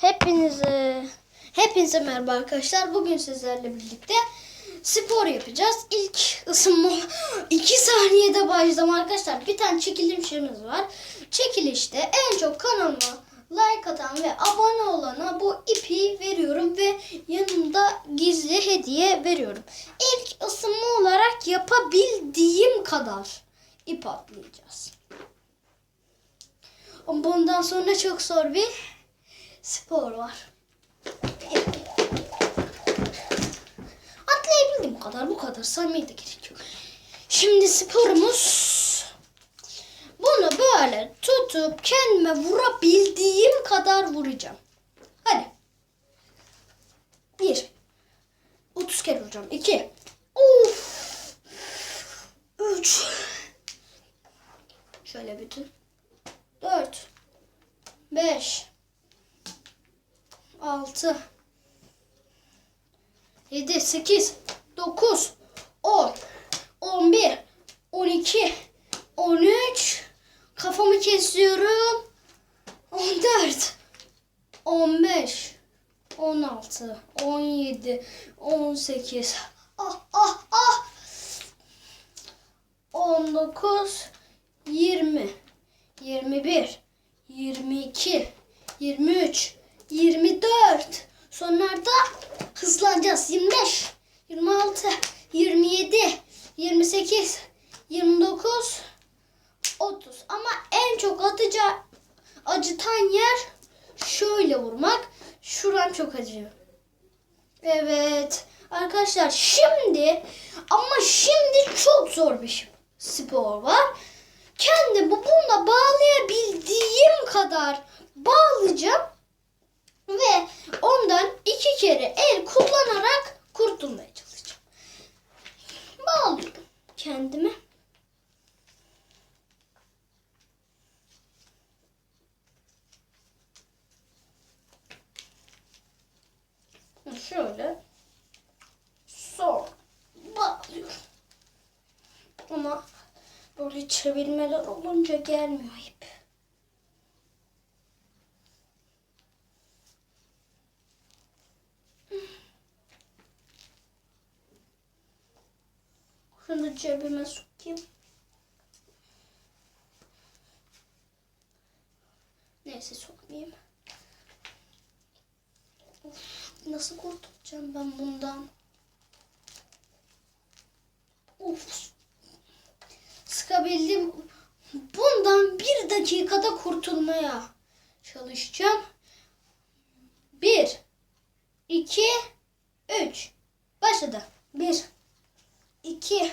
Hepinize hepinize merhaba arkadaşlar. Bugün sizlerle birlikte spor yapacağız. İlk ısınma 2 saniyede başladım arkadaşlar. Bir tane çekilişimiz var. Çekilişte en çok kanalıma like atan ve abone olana bu ipi veriyorum ve yanında gizli hediye veriyorum. İlk ısınma olarak yapabildiğim kadar ip atlayacağız. Bundan sonra çok zor bir spor var. Atlayabildiğim kadar bu kadar saymaya da gerek yok. Şimdi sporumuz bunu böyle tutup kendime vurabildiğim kadar vuracağım. Hadi. Bir. 30 kere vuracağım. İki. Uf. Üç. Şöyle bütün. Dört. Beş. 6 7 8 9 10 11 12 13 kafamı kesiyorum. 14 15 16 17 18 ah ah ah. 19 20 21 22 23 24 Sonlarda hızlanacağız. 25 26 27 28 29 30 ama en çok atıcı acıtan yer şöyle vurmak. Şuran çok acıyor. Evet. Arkadaşlar şimdi ama şimdi çok zor bir spor var. Kendimi bununla bağlayabildiğim kadar bağlayacağım ve ondan iki kere el kullanarak kurtulmaya çalışacağım. Bağlıyorum kendimi. Şöyle son bağlıyorum. Ama böyle çevirmeler olunca gelmiyor ip. Cebime sokayım. Neyse sokmayayım. Of, nasıl kurtulacağım ben bundan? Of. Sıkabildim. Bundan bir dakikada kurtulmaya çalışacağım. Bir, iki, üç. Başladı. Bir, 2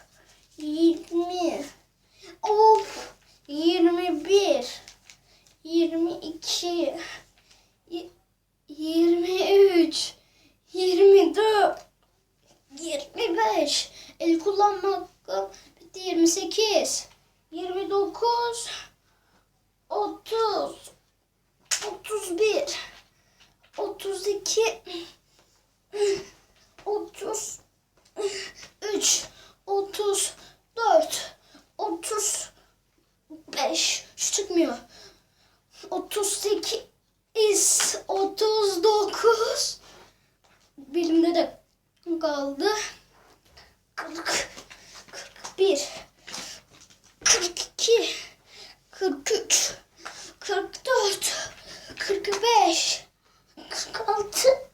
20 Of 21 22 23 24 25 El kullanmak bitti. 28 29 30 31 32 30 3 34 kaldı. 40 41 42 43 44 45 46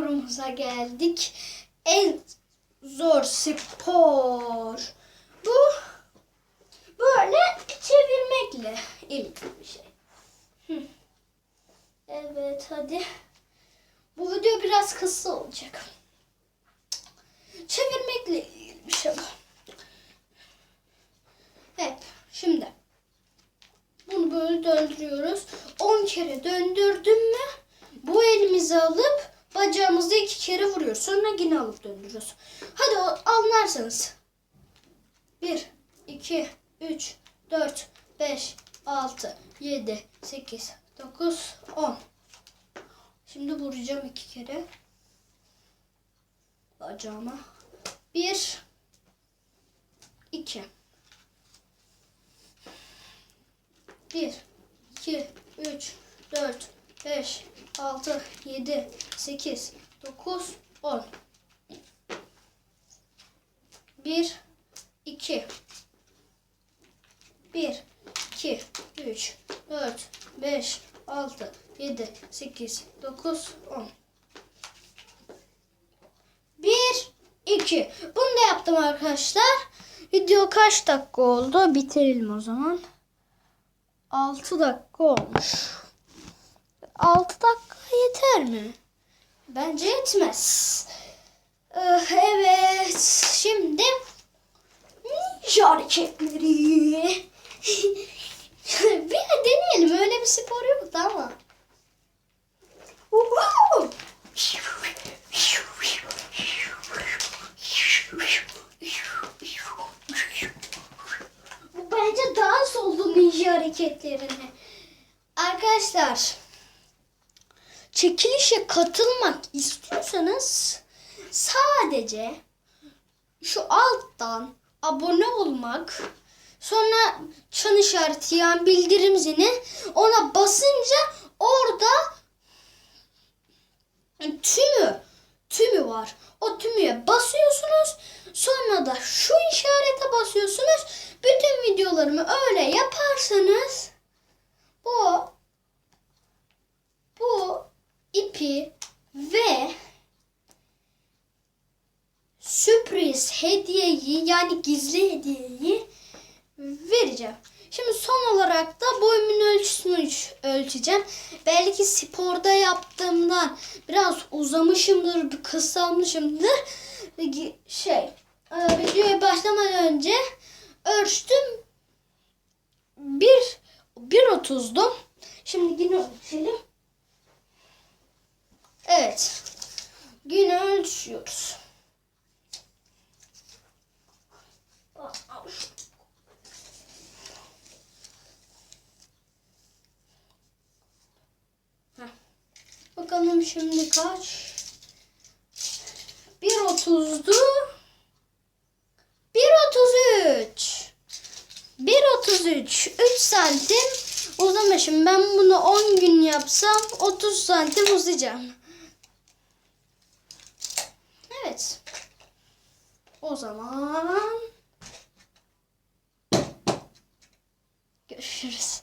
sorumuza geldik. En zor spor. Bu böyle çevirmekle ilgili bir şey. Evet hadi. Bu video biraz kısa olacak. Çevirmekle ilgili bir şey bu. Evet şimdi bunu böyle döndürüyoruz. 10 kere döndürdüm mü bu elimizi alıp bacağımızı iki kere vuruyoruz. Sonra yine alıp döndürüyoruz. Hadi anlarsanız. 1, 2, 3, 4, 5, 6, 7, 8, 9, 10. Şimdi vuracağım iki kere. Bacağıma. 1, 2. 1, 2, 3, 4, 5, 6, 7, 8, 9, 10. 1, 2, 1, 2, 3, 4, 5, 6, 7, 8, 9, 10. 1, 2. Bunu da yaptım arkadaşlar. Video kaç dakika oldu? Bitirelim o zaman. 6 dakika olmuş. 6 dakika yeter mi? Bence yetmez. Eh, Evet. Şimdi ninja hareketleri. bir deneyelim. Öyle bir spor yoktu ama. Bu bence dans oldu ninja hareketlerini. Arkadaşlar çekilişe katılmak istiyorsanız sadece şu alttan abone olmak sonra çan işareti yani bildirim zili ona basınca orada tümü tümü var. O tümüye basıyorsunuz. Sonra da şu işarete basıyorsunuz. Bütün videolarımı öyle yaparsanız bu bu ipi ve sürpriz hediyeyi yani gizli hediyeyi vereceğim. Şimdi son olarak da boyumun ölçüsünü ölç- ölçeceğim. Belki sporda yaptığımdan biraz uzamışımdır, kısalmışımdır. Şey, e, videoya başlamadan önce ölçtüm. 1 1.30'du. Şimdi yine ölçelim. Evet. Heh. Bakalım şimdi kaç? 1.30'du. 1.33. 1.33. 3 santim uzamışım. Ben bunu 10 gün yapsam 30 santim uzayacağım. Evet. O zaman görüşürüz.